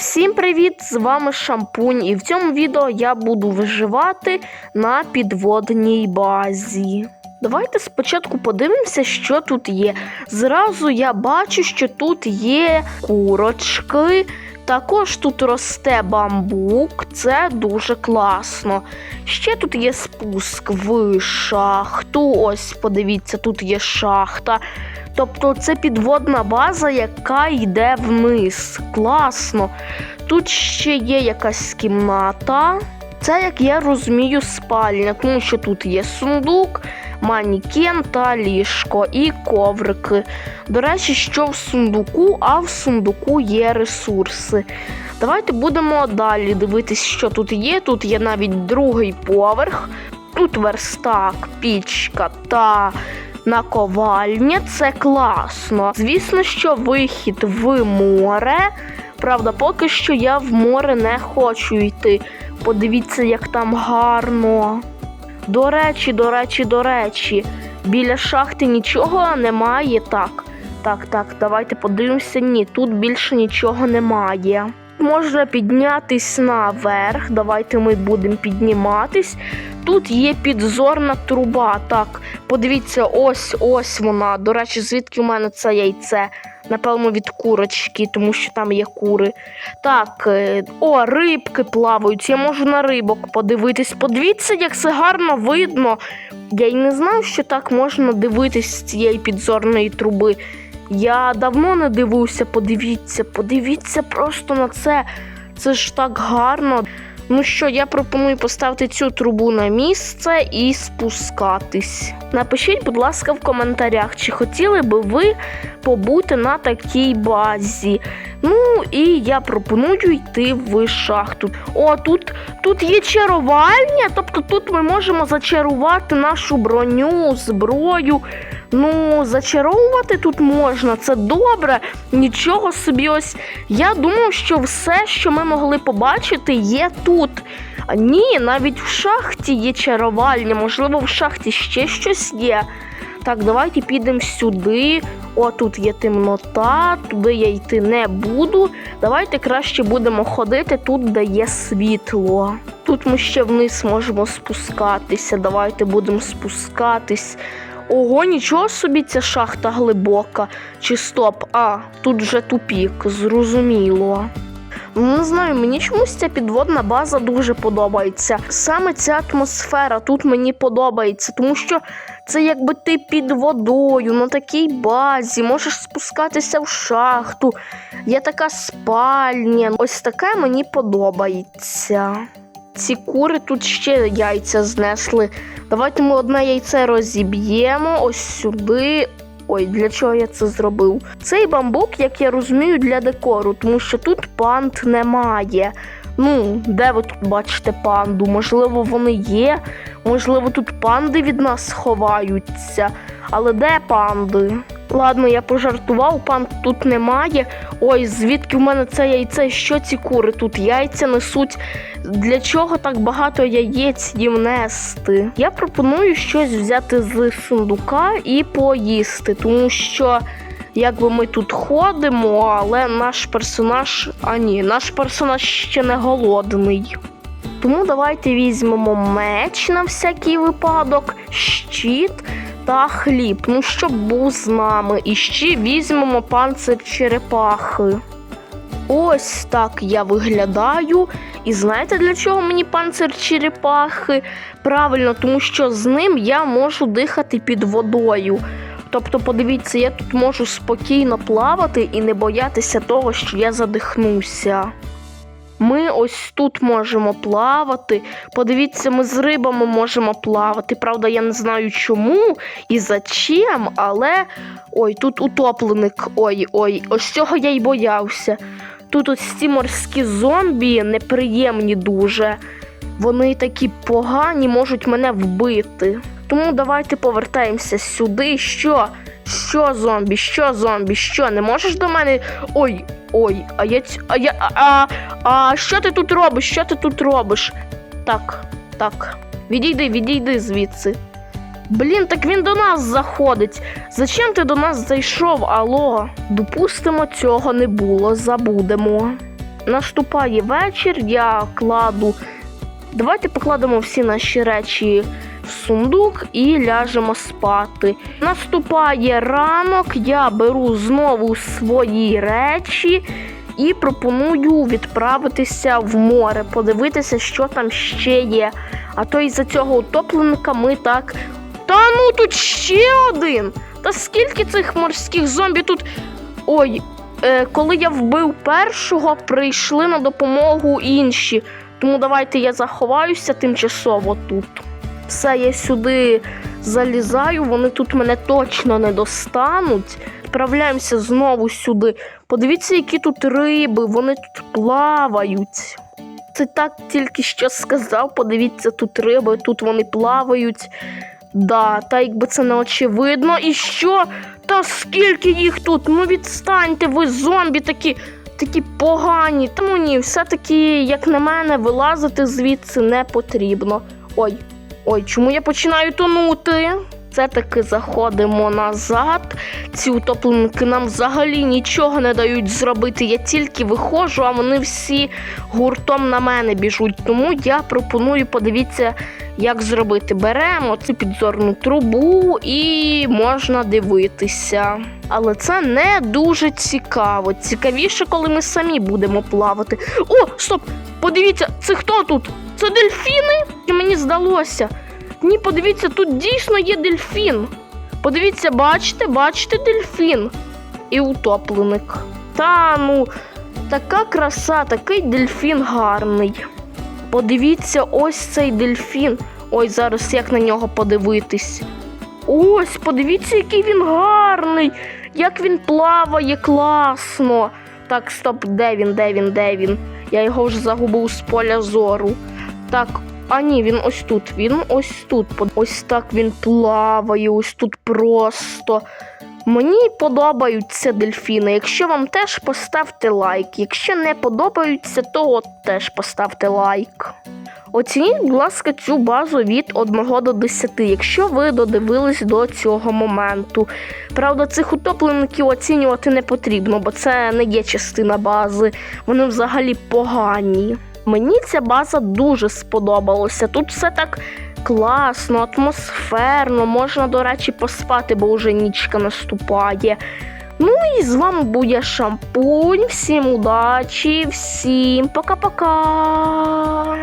Всім привіт! З вами Шампунь, і в цьому відео я буду виживати на підводній базі. Давайте спочатку подивимося, що тут є. Зразу я бачу, що тут є курочки. Також тут росте бамбук, це дуже класно. Ще тут є спуск в шахту. Ось, подивіться, тут є шахта. Тобто це підводна база, яка йде вниз. Класно. Тут ще є якась кімната. Це, як я розумію, спальня, тому що тут є сундук, манікен та ліжко і коврики. До речі, що в сундуку, а в сундуку є ресурси. Давайте будемо далі дивитись, що тут є. Тут є навіть другий поверх, тут верстак, пічка та наковальня. Це класно. Звісно, що вихід в море. Правда, поки що я в море не хочу йти. Подивіться, як там гарно. До речі, до речі, до речі, біля шахти нічого немає. Так, так, так, давайте подивимося. Ні, тут більше нічого немає. Можна піднятись наверх. Давайте ми будемо підніматись. Тут є підзорна труба. Так, подивіться, ось ось вона. До речі, звідки в мене це яйце? Напевно, від курочки, тому що там є кури. Так, е, о, рибки плавають. Я можу на рибок подивитись. Подивіться, як це гарно видно. Я й не знав, що так можна дивитись з цієї підзорної труби. Я давно не дивився, подивіться, подивіться просто на це. Це ж так гарно. Ну що, я пропоную поставити цю трубу на місце і спускатись. Напишіть, будь ласка, в коментарях, чи хотіли би ви побути на такій базі. Ну і я пропоную йти в шахту. О, тут, тут є чарувальня, тобто тут ми можемо зачарувати нашу броню, зброю. Ну, зачаровувати тут можна, це добре. Нічого собі ось. Я думав, що все, що ми могли побачити, є тут. Ні, навіть в шахті є чарувальня, можливо, в шахті ще щось є. Так, давайте підемо сюди. О, тут є темнота, туди я йти не буду. Давайте краще будемо ходити тут, де є світло. Тут ми ще вниз можемо спускатися. Давайте будемо спускатись. Ого, нічого собі ця шахта глибока. Чи стоп? А, тут вже тупік, зрозуміло. Ну, Не знаю, мені чомусь ця підводна база дуже подобається. Саме ця атмосфера тут мені подобається, тому що це якби ти під водою на такій базі, можеш спускатися в шахту. Є така спальня. Ось таке мені подобається. Ці кури тут ще яйця знесли. Давайте ми одне яйце розіб'ємо ось сюди. Ой, для чого я це зробив? Цей бамбук, як я розумію, для декору, тому що тут панд немає. Ну, де ви тут бачите панду? Можливо, вони є, можливо, тут панди від нас ховаються. Але де панди? Ладно, я пожартував, панд тут немає. Ой, звідки в мене це яйце? Що ці кури тут яйця несуть? Для чого так багато яєць їм нести? Я пропоную щось взяти з сундука і поїсти, тому що якби ми тут ходимо, але наш персонаж. А ні, наш персонаж ще не голодний. Тому давайте візьмемо меч на всякий випадок, щит та хліб. Ну, щоб був з нами. І ще візьмемо панцир черепахи. Ось так я виглядаю. І знаєте, для чого мені панцир черепахи? Правильно, тому що з ним я можу дихати під водою. Тобто, подивіться, я тут можу спокійно плавати і не боятися того, що я задихнуся. Ми ось тут можемо плавати. Подивіться, ми з рибами можемо плавати. Правда, я не знаю чому і за чим, але ой, тут утопленик. Ой, ой, ось цього я й боявся. Тут ось ці морські зомбі неприємні дуже. Вони такі погані, можуть мене вбити. Тому давайте повертаємося сюди. Що? Що зомбі? Що зомбі? Що? Не можеш до мене. Ой, ой, а я а я. А, а, а що ти тут робиш? Що ти тут робиш? Так, так. Відійди, відійди звідси. Блін, так він до нас заходить. Зачем ти до нас зайшов? Алло? Допустимо, цього не було, забудемо. наступає вечір, я кладу. Давайте покладемо всі наші речі сундук і ляжемо спати. Наступає ранок, я беру знову свої речі і пропоную відправитися в море, подивитися, що там ще є. А то із-за цього утопленника ми так. Та ну тут ще один! Та скільки цих морських зомбі тут. Ой, е, коли я вбив першого, прийшли на допомогу інші. Тому давайте я заховаюся тимчасово тут. Все, я сюди залізаю, вони тут мене точно не достануть. Відправляємося знову сюди. Подивіться, які тут риби, вони тут плавають. Це так тільки що сказав. Подивіться, тут риби, тут вони плавають. Да, та якби це не очевидно. І що? Та скільки їх тут? Ну відстаньте, ви зомбі такі, такі погані. Тому ні, все-таки, як на мене, вилазити звідси не потрібно. Ой, ой, чому я починаю тонути? Все-таки заходимо назад. Ці утопленики нам взагалі нічого не дають зробити. Я тільки виходжу, а вони всі гуртом на мене біжуть. Тому я пропоную, подивіться, як зробити. Беремо цю підзорну трубу і можна дивитися. Але це не дуже цікаво. Цікавіше, коли ми самі будемо плавати. О, стоп! Подивіться, це хто тут? Це дельфіни? Чи мені здалося? Ні, подивіться, тут дійсно є дельфін. Подивіться, бачите, бачите дельфін і утопленик. Та ну, така краса, такий дельфін гарний. Подивіться, ось цей дельфін. Ой, зараз як на нього подивитись. Ось, подивіться, який він гарний, як він плаває класно. Так, стоп, де він, де він, де він? Я його вже загубив з поля зору. Так, а ні, він ось тут. Він ось тут. Ось так він плаває, ось тут просто. Мені подобаються дельфіни. Якщо вам теж поставте лайк. Якщо не подобаються, то от теж поставте лайк. Оцініть, будь ласка, цю базу від 1 до 10, якщо ви додивились до цього моменту. Правда, цих утоплеників оцінювати не потрібно, бо це не є частина бази. Вони взагалі погані. Мені ця база дуже сподобалася. Тут все так класно, атмосферно, можна, до речі, поспати, бо вже нічка наступає. Ну і з вами був я Шампунь. Всім удачі, всім пока-пока.